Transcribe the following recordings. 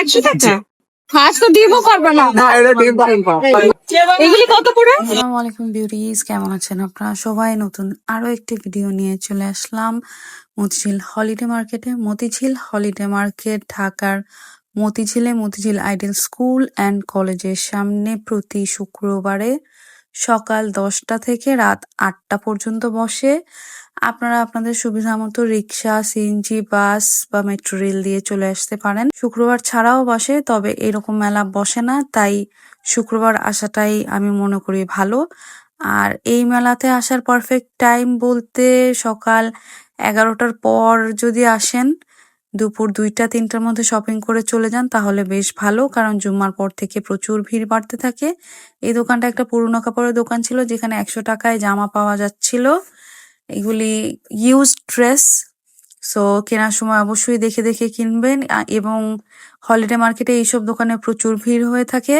একশো টাকা। হাঁস তো ডিমও পারবে না। এগুলি কত করে? আসসালামু আলাইকুম বিউটিজ কেমন আছেন আপনারা সবাই? নতুন আরও একটি ভিডিও নিয়ে চলে আসলাম। মতিঝিল হলিডে মার্কেটে মতিঝিল হলিডে মার্কেট ঢাকার মতিঝিলে মতিঝিল আইডেল স্কুল অ্যান্ড কলেজের সামনে প্রতি শুক্রবারে সকাল দশটা থেকে রাত আটটা পর্যন্ত বসে। আপনারা আপনাদের সুবিধা মতো রিক্সা সিএনজি বাস বা মেট্রো রেল দিয়ে চলে আসতে পারেন। শুক্রবার ছাড়াও বসে, তবে এরকম মেলা বসে না, তাই শুক্রবার আসাটাই আমি মনে করি ভালো। আর এই মেলাতে আসার পারফেক্ট টাইম বলতে সকাল এগারোটার পর যদি আসেন, দুপুর দুইটা, তিনটার মধ্যে শপিং করে চলে যান, তাহলে বেশ ভালো, কারণ জুম্মার পর থেকে প্রচুর ভিড় বাড়তে থাকে। এই দোকানটা একটা পুরনো কাপড়ের দোকান ছিল, যেখানে একশো টাকায় জামা পাওয়া যাচ্ছিল। এগুলি ইউজ ড্রেস সো কেনার সময় অবশ্যই দেখে দেখে কিনবেন। এবং হলিডে মার্কেটে এইসব দোকানে প্রচুর ভিড় হয়ে থাকে।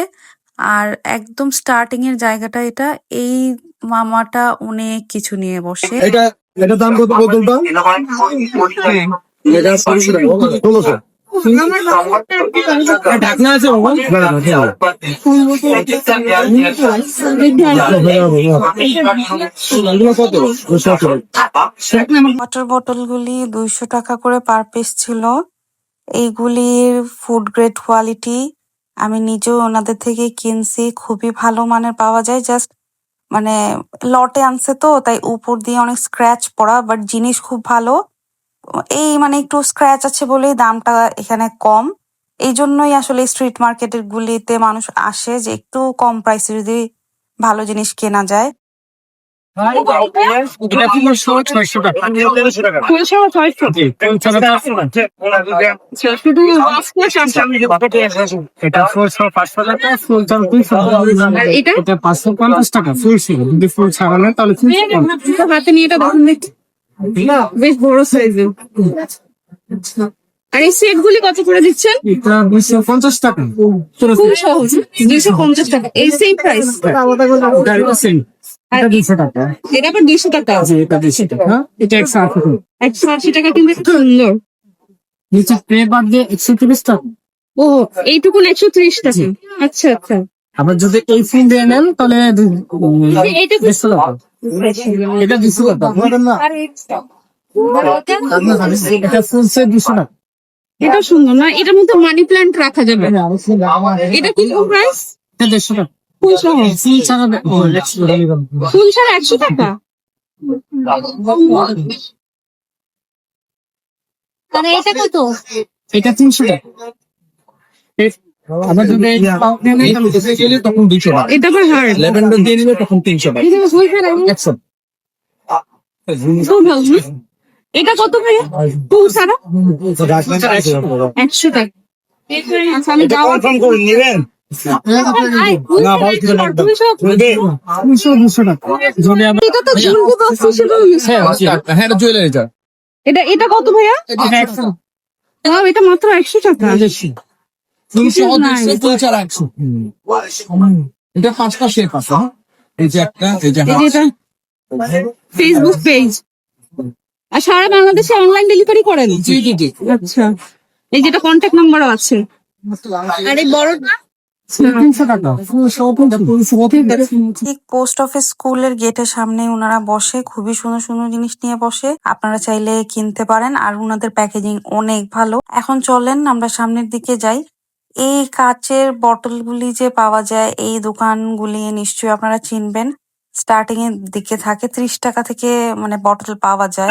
আর একদম স্টার্টিং এর জায়গাটা এটা এই মামাটা অনেক কিছু নিয়ে বসে। এটা এটা দাম কত বোতলটা এটা ষোলোশো। ওয়াটার বোতলগুলি দুইশো টাকা করে পার পিস ছিল। এইগুলির ফুড গ্রেড কোয়ালিটি আমি নিজেও ওনাদের থেকে কিনছি। খুবই ভালো মানের পাওয়া যায়। জাস্ট মানে লটে আনছে তো, তাই উপর দিয়ে অনেক স্ক্র্যাচ পড়া বাট জিনিস খুব ভালো। এই মানে একটু স্ক্র্যাচ আছে বলেই দামটা এখানে কম। এই জন্যই আসলে স্ট্রিট মার্কেটের গুলিতে মানুষ আসে যে একটু কম প্রাইসে যদি ভালো জিনিস কেনা যায়। এটা পাঁচশো পঞ্চাশ টাকা ফুল ছিল যদি ফুল ছাড়া তাহলে তিনশো পঞ্চাশ। এটা হাতে নিয়ে এটা দেখুন দেখি। বেশ বড় সাইজের আর এই সেট গুলি কত করে দিচ্ছেন? এটা দুইশো পঞ্চাশ টাকা। খুব সহজ দুইশো পঞ্চাশ টাকা। এই সেম প্রাইস এটা দুইশো টাকা। এটা আবার দুইশো টাকা। আছে এটা দুইশো টাকা। এটা একশো আশি টাকা। একশো আশি টাকা কিন্তু একটু সুন্দর। নিচে ট্রে বাদ দিয়ে একশো তিরিশ টাকা। ও এইটুকুন একশো ত্রিশ টাকা। আচ্ছা আচ্ছা। আবার যদি এই ফোন দিয়ে নেন তাহলে এটা দুশো টাকা এটা ফুল সেট দুশো টাকা। এটা সুন্দর না এটার মধ্যে মানি প্ল্যান্ট রাখা যাবে। এটা কি প্রাইস এটা দেড়শো টাকা। ফুল সহ ফুল ছাড়া একশো টাকা। ফুল ছাড়া একশো টাকা। মানে এটা কত? এটা তিনশো টাকা। এটা কত ভাইয়া একশো টাকা আচ্ছা আমি যাওয়ার এটা করা। হ্যাঁ কত ভাইয়া এটা মাত্র একশো টাকা তিনশো. দেড়শো ফুল একশো। এটা পাঁচটা শেপ আছে? এই যে একটা এই যে ফেসবুক পেজ আর সারা বাংলাদেশে অনলাইন ডেলিভারি করেন? জি জি জি। আচ্ছা। এই যেটা কন্ট্যাক্ট নাম্বারও আছে। আর এই বড়টা তিনশো শপিং ঠিক পোস্ট অফিস স্কুলের গেটের সামনে ওনারা বসে খুবই সুন্দর সুন্দর জিনিস নিয়ে বসে। আপনারা চাইলে কিনতে পারেন আর ওনাদের প্যাকেজিং অনেক ভালো। এখন চলেন আমরা সামনের দিকে যাই। এই কাচের বটলগুলি যে পাওয়া যায় এই দোকানগুলি নিশ্চয়ই আপনারা চিনবেন। স্টার্টিং এর দিকে থাকে ত্রিশ টাকা থেকে মানে বটল পাওয়া যায়।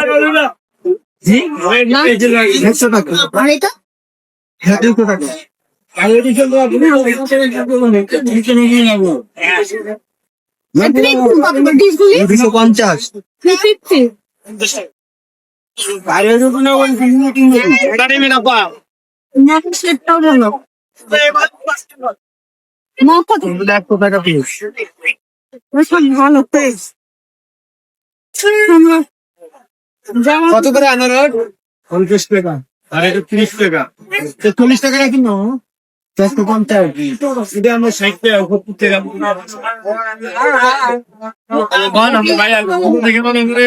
দুশো পঞ্চাশ কত করে আনারস পঞ্চাশ টাকা। আর এটা তিরিশ টাকা। চল্লিশ টাকা রাখি না চারশো পঞ্চাশ। এটা আমরা ষাট টাকা সত্তর টাকা। ভাই আর দেখে মনে করে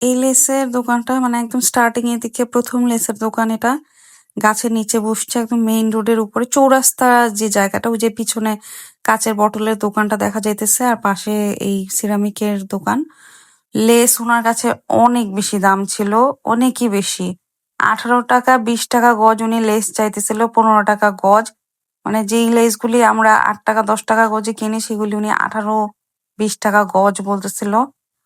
এই লেসের দোকানটা মানে একদম স্টার্টিং এর দিকে প্রথম লেসের দোকান এটা। গাছের নিচে বসছে একদম মেইন রোডের উপরে। চৌরাস্তা যে জায়গাটা, ওই যে পিছনে কাচের বটলের দোকানটা দেখা যাইতেছে, আর পাশে এই সিরামিকের দোকান। লেস ওনার কাছে অনেক বেশি দাম ছিল, অনেকই বেশি। আঠারো টাকা, বিশ টাকা গজ উনি লেস চাইতেছিল, পনেরো টাকা গজ। মানে যেই লেসগুলি আমরা আট টাকা, দশ টাকা গজে কিনি, সেগুলি উনি আঠারো, বিশ টাকা গজ বলতেছিল।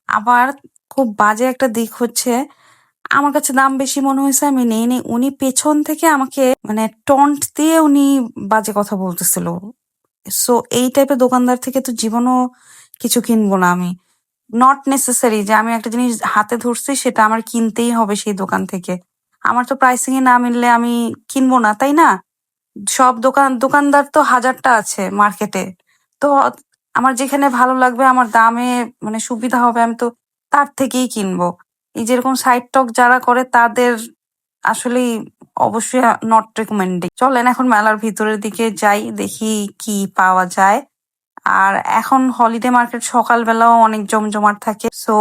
আবার খুব বাজে একটা দিক হচ্ছে আমার কাছে দাম বেশি মনে হয়েছে, আমি নেই নি উনি পেছন থেকে আমাকে মানে টন্ট দিয়ে উনি বাজে কথা বলতেছিল। সো এই টাইপের দোকানদার থেকে তো জীবনও কিছু কিনবো না আমি। নট নেসেসারি যে আমি একটা জিনিস হাতে ধরছি, সেটা আমার কিনতেই হবে সেই দোকান থেকে। আমার তো প্রাইসিং এ না মিললে আমি কিনবো না, তাই না? সব দোকান, দোকানদার তো হাজারটা আছে মার্কেটে তো আমার যেখানে ভালো লাগবে, আমার দামে মানে সুবিধা হবে, আমি তো তার থেকেই কিনবো। এই যেরকম সাইড টক যারা করে, তাদের আসলেই অবশ্যই নট রেকমেন্ডিং চলেন এখন মেলার ভিতরের দিকে যাই, দেখি কি পাওয়া যায়। আর এখন হলিডে মার্কেট সকালবেলাও অনেক জমজমাট থাকে সো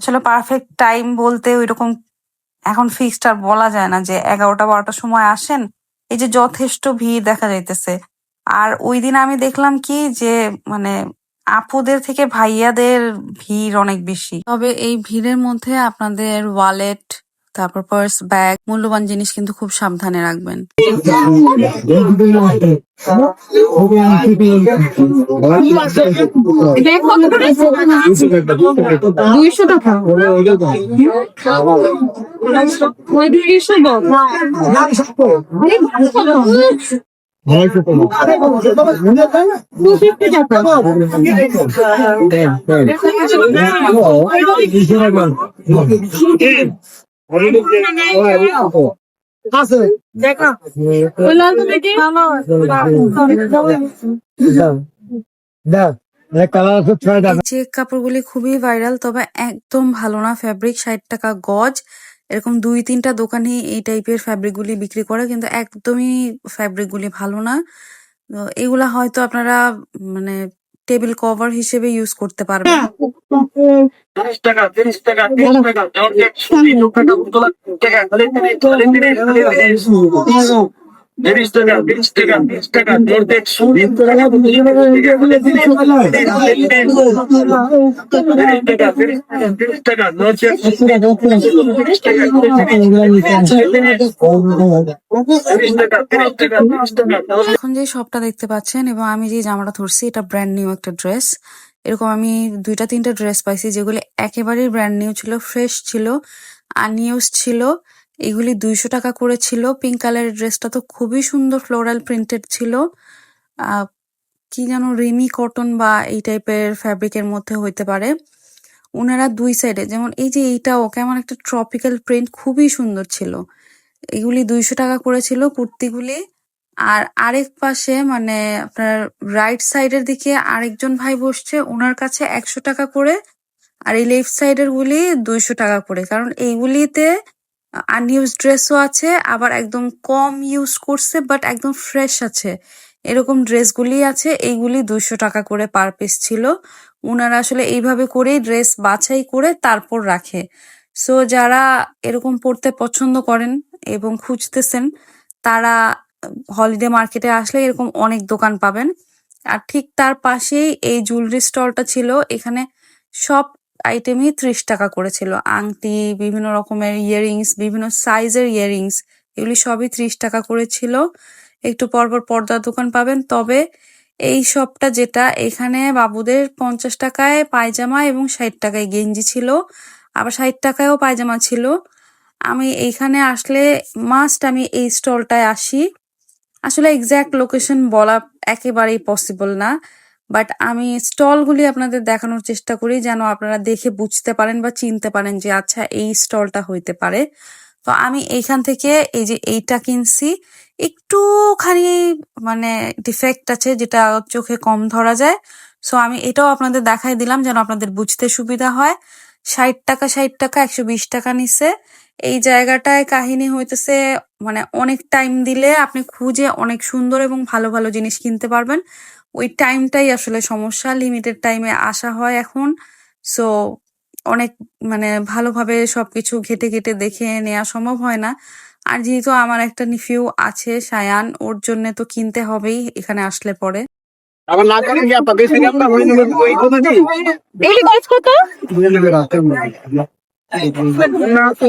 আসলে পারফেক্ট টাইম বলতে ওইরকম এখন ফিক্সড আর বলা যায় না যে এগারোটা বারোটার সময় আসেন, এই যে যথেষ্ট ভিড় দেখা যাইতেছে। আর ওই দিন আমি দেখলাম কি যে মানে আপুদের থেকে ভাইয়াদের ভিড় অনেক বেশি। তবে এই ভিড়ের মধ্যে আপনাদের ওয়ালেট তারপর পার্স ব্যাগ মূল্যবান জিনিস কিন্তু খুব সাবধানে রাখবেন। দুইশো টাকা। দুইশো আছে দেখ চেক কাপড়গুলি খুবই ভাইরাল তবে একদম ভালো না ফ্যাব্রিক ষাট টাকা গজ এরকম দুই তিনটা দোকানে এই টাইপের ফ্যাব্রিক গুলি বিক্রি করে কিন্তু একদমই ফ্যাব্রিক গুলি ভালো না এগুলা হয়তো আপনারা মানে টেবিল কভার হিসেবে ইউজ করতে পারবেন টাকা এখন যে শপটা দেখতে পাচ্ছেন এবং আমি যে জামাটা ধরছি, এটা ব্র্যান্ড নিউ একটা ড্রেস এরকম আমি দুইটা, তিনটা ড্রেস পাইছি, যেগুলি একেবারেই ব্র্যান্ড নিউ ছিল ফ্রেশ ছিল আনইউজ ছিল। এগুলি দুইশো টাকা করে ছিল। পিঙ্ক কালারের ড্রেসটা তো খুবই সুন্দর ফ্লোরাল প্রিন্টেড ছিল। কি যেন রিমি কটন বা এই টাইপের ফ্যাব্রিকের মধ্যে হইতে পারে। ওনারা দুই সাইডে যেমন এই যে এইটাও কেমন একটা ট্রপিক্যাল প্রিন্ট খুবই সুন্দর ছিল। এগুলি দুইশো টাকা করেছিল কুর্তিগুলি। আর আরেক পাশে মানে আপনার রাইট সাইডের দিকে আরেকজন ভাই বসছে, ওনার কাছে একশো টাকা করে। আর এই লেফট সাইডের গুলি দুইশো টাকা করে। কারণ এইগুলিতে আনইউজ ড্রেসও আছে, আবার একদম কম ইউজ করছে বাট একদম ফ্রেশ আছে। এরকম ড্রেসগুলি আছে, এইগুলি দুইশো টাকা করে পার পিস ছিল। ওনারা আসলে এইভাবে করেই ড্রেস বাছাই করে তারপর রাখে। সো যারা এরকম পড়তে পছন্দ করেন এবং খুঁজতেছেন, তারা হলিডে মার্কেটে আসলে এরকম অনেক দোকান পাবেন। আর ঠিক তার পাশেই এই জুয়েলারি স্টলটা ছিল, এখানে সব আইটেমই ত্রিশ টাকা করেছিল। আংটি, বিভিন্ন রকমের ইয়ারিংস বিভিন্ন সাইজের ইয়ারিংস এগুলি সবই ত্রিশ টাকা করেছিল। একটু পরপর পর্দার দোকান পাবেন। তবে এই শপটা যেটা, এখানে বাবুদের পঞ্চাশ টাকায় পায়জামা এবং ষাট টাকায় গেঞ্জি ছিল। আবার ষাট টাকায়ও পায়জামা ছিল। আমি এইখানে আসলে মাস্ট আমি এই স্টলটায় আসি। আসলে এক্সাক্ট লোকেশন বলা একেবারেই পসিবল না। বাট আমি স্টলগুলি আপনাদের দেখানোর চেষ্টা করি যেন আপনারা দেখে বুঝতে পারেন বা চিনতে পারেন যে আচ্ছা এই স্টলটা হইতে পারে। তো আমি এইখান থেকে এই যে এইটা কিনছি, একটুখানি মানে ডিফেক্ট আছে যেটা চোখে কম ধরা যায়। সো আমি এটাও আপনাদের দেখাই দিলাম যেন আপনাদের বুঝতে সুবিধা হয়। ষাট টাকা ষাট টাকা, একশো বিশ টাকা নিছে। এই জায়গাটায় কাহিনী হইতেছে মানে অনেক টাইম দিলে আপনি খুঁজে অনেক সুন্দর এবং ভালো ভালো জিনিস কিনতে পারবেন। ওই টাইমটাই আসলে সমস্যা লিমিটেড টাইমে আসা হয় এখন। সো অনেক মানে ভালোভাবে সবকিছু ঘেটে ঘেটে দেখে নেওয়া সম্ভব হয় না। আর যেহেতু আমার একটা নিফিউ আছে সায়ান ওর জন্য তো কিনতে হবেই এখানে আসলে পরে। আবার না করেন কি বেশি ওই কথা কত? তো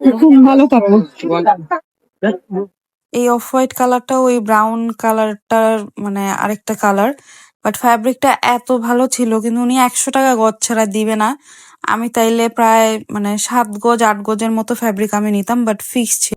খুব ভালো এই অফ হোয়াইট কালারটা ওই ব্রাউন কালারটার মানে আরেকটা কালার বাট ফ্যাব্রিকটা এত ভালো ছিল কিন্তু উনি একশো টাকা গজ ছাড়া দিবে না আমি তাইলে প্রায় মানে সাত গজ আট গজের মতো ফ্যাব্রিক আমি নিতাম বাট ফিক্স ছিল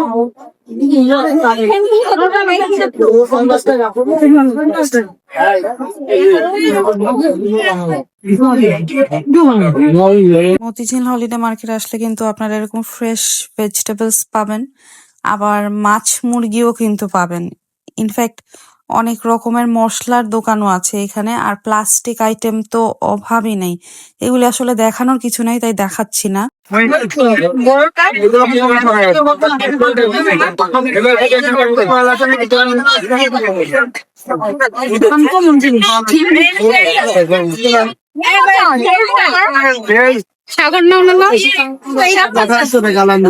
মতিঝিল হলিডে মার্কেট আসলে কিন্তু আপনারা এরকম ফ্রেশ ভেজিটেবলস পাবেন, আবার মাছ মুরগিও কিন্তু পাবেন। ইনফ্যাক্ট অনেক রকমের মশলার দোকানও আছে এখানে আর প্লাস্টিক আইটেম তো অভাবই নেই এগুলি আসলে দেখানোর কিছু নাই তাই দেখাচ্ছি না সাগর না না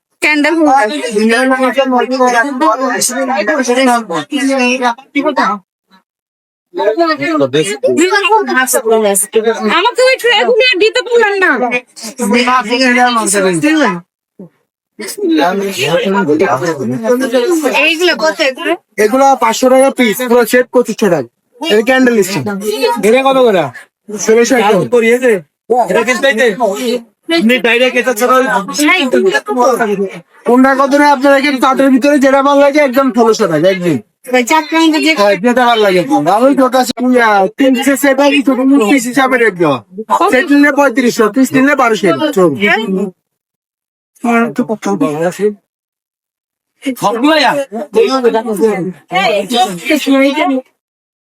ক্যান্ডেল আমাকে ওই ট্রে গুলো দিতে পারলেন না। এগুলো? এগুলো পাঁচশো টাকা পিস এগুলো সেট পঁচিশশো টাকা। এটা ক্যান্ডেল এটা কত করে? ষোলোশো করিয়েছে এটা কিনতে কোনটা কত? না আপনার এখানে কাঠের ভিতরে যেটা ভালো লাগে একদম ষোলোশো টাকা একদিন পঁয়ত্রিশশো পিস নিলে বারোশো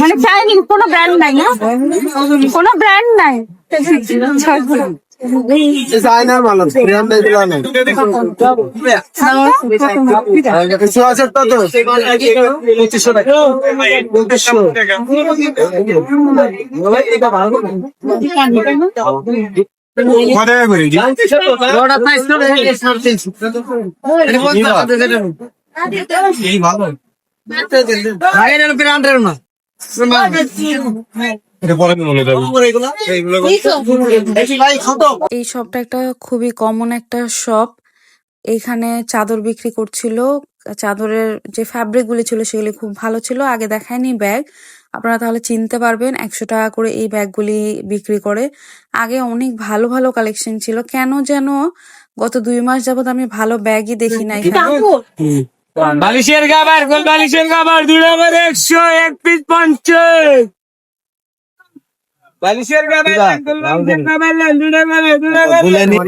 মানে চাইনিজ কোনো ব্র্যান্ড নাই না? ব্র্যান্ড নাই। ভালো। এই শপটা একটা খুবই কমন একটা শপ এইখানে চাদর বিক্রি করছিল। চাদরের যে ফ্যাব্রিক গুলি ছিল সেগুলি খুব ভালো ছিল। আগে দেখায়নি ব্যাগ আপনারা তাহলে চিনতে পারবেন একশো টাকা করে এই ব্যাগগুলি বিক্রি করে। আগে অনেক ভালো ভালো কালেকশন ছিল। কেন যেন গত দুই মাস যাবত আমি ভালো ব্যাগই দেখি না এখানে বালিশের গাবার গোল বালিশের গাবার দুই নম্বর একশো এক পিস পঞ্চাশ বালিশের গাবার গোল বালিশের গাবার দুই নম্বর দুই নম্বর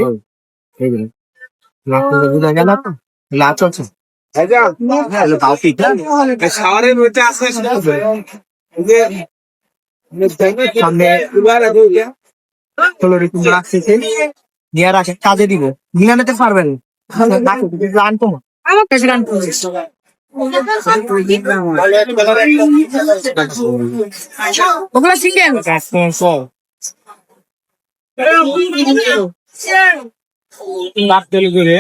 কাজে দিব নিয়ে নিতে পারবেন আনতো আমার কাছে গান করছে ওগুলো সিঙ্গেল। লাভ তেল করে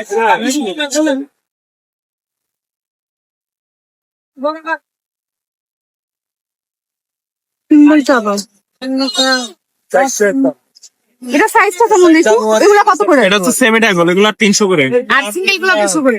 এটা সাইজটা কেমন এগুলো কত করে? এটা তো সেমি এগুলো তিনশো করে। আর সিঙ্গেলগুলো দুশো করে।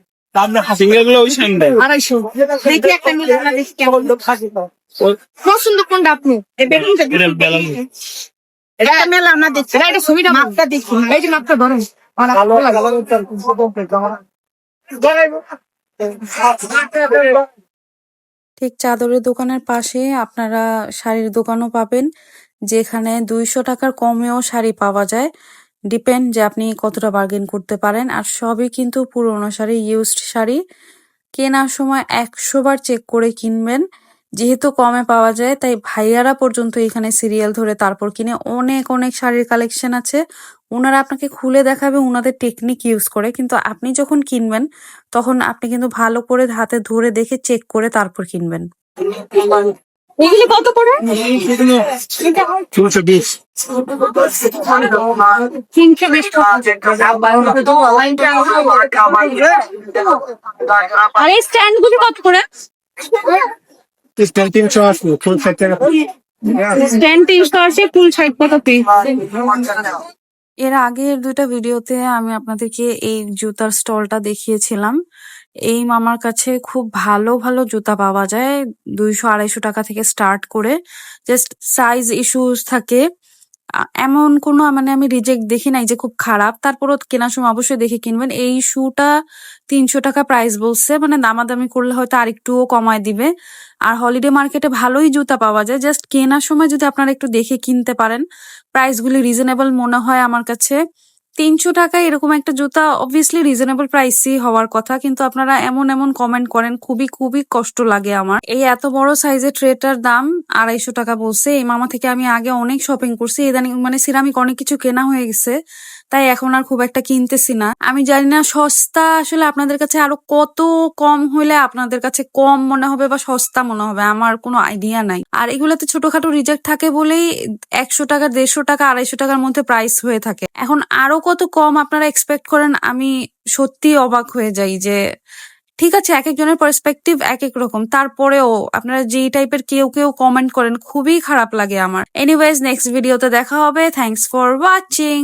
সিঙ্গেলগুলো ওই সামনে আড়াইশো। দেখি একটা মিলে আমরা দেখি কেমন পছন্দ কোনটা আপনি? এটা মেলা আমরা দেখছি। এটা এটা ছবিটা মাপটা দেখি। এই যে মাপটা ধরেন। ঠিক চাদরের দোকানের পাশে আপনারা শাড়ির দোকানও পাবেন যেখানে দুইশো টাকার কমেও শাড়ি পাওয়া যায়। ডিপেন্ড যে আপনি কতটা বার্গেন করতে পারেন, আর সবই কিন্তু পুরোনো শাড়ি ইউজড শাড়ি। কেনার সময় একশো বার চেক করে কিনবেন। যেহেতু কমে পাওয়া যায়, তাই ভাইয়ারা পর্যন্ত এখানে সিরিয়াল ধরে তারপর কিনে অনেক অনেক শাড়ির কালেকশন আছে। ওনারা আপনাকে খুলে দেখাবে ওনাদের টেকনিক ইউজ করে। কিন্তু আপনি যখন কিনবেন, তখন আপনি কিন্তু ভালো করে হাতে ধরে দেখে চেক করে তারপর কিনবেন। এগুলি কত করে? আর এই স্ট্যান্ড গুলি কত করে? স্ট্যান্ড তিনশো ফুল এর আগের দুইটা ভিডিওতে আমি আপনাদেরকে এই জুতার স্টলটা দেখিয়েছিলাম। এই মামার কাছে খুব ভালো ভালো জুতা পাওয়া যায়। দুইশো, আড়াইশো টাকা থেকে স্টার্ট করে জাস্ট সাইজ ইস্যুস থাকে। এমন কোনো মানে আমি রিজেক্ট দেখি নাই যে খুব খারাপ। তারপরও কেনার সময় অবশ্যই দেখে কিনবেন। এই শুটা তিনশো টাকা প্রাইস বলছে। মানে দামাদামি করলে হয়তো আর আরেকটুও কমায় দিবে। আর হলিডে মার্কেটে ভালোই জুতা পাওয়া যায়। জাস্ট কেনার সময় যদি আপনারা একটু দেখে কিনতে পারেন প্রাইসগুলি রিজনেবল মনে হয় আমার কাছে। তিনশো টাকা এরকম একটা জুতা অবভিয়াসলি রিজনেবল প্রাইসই হওয়ার কথা, কিন্তু আপনারা এমন এমন কমেন্ট করেন, খুবই খুবই কষ্ট লাগে আমার। এই এত বড় সাইজের ট্রেটার দাম আড়াইশো টাকা বলছে। এই মামা থেকে আমি আগে অনেক শপিং করছি, ইদানিং মানে সিরামিক অনেক কিছু কেনা হয়ে গেছে, তাই এখন আর খুব একটা কিনতেছি না। আমি জানি না সস্তা আসলে আপনাদের কাছে আরও কত কম হলে আপনাদের কাছে কম মনে হবে বা সস্তা মনে হবে, আমার কোনো আইডিয়া নাই। আর এগুলোতে ছোটখাটো রিজেক্ট থাকে বলেই একশো টাকা, দেড়শো টাকা, আড়াইশো টাকার মধ্যে প্রাইস হয়ে থাকে। এখন আরও কত কম আপনারা এক্সপেক্ট করেন, আমি সত্যি অবাক হয়ে যাই যে, ঠিক আছে, এক একজনের পার্সপেক্টিভ এক এক রকম। তারপরেও আপনারা যেই টাইপের কেউ কেউ কমেন্ট করেন, খুবই খারাপ লাগে আমার। এনিওয়েজ নেক্সট ভিডিওতে দেখা হবে। Thanks for watching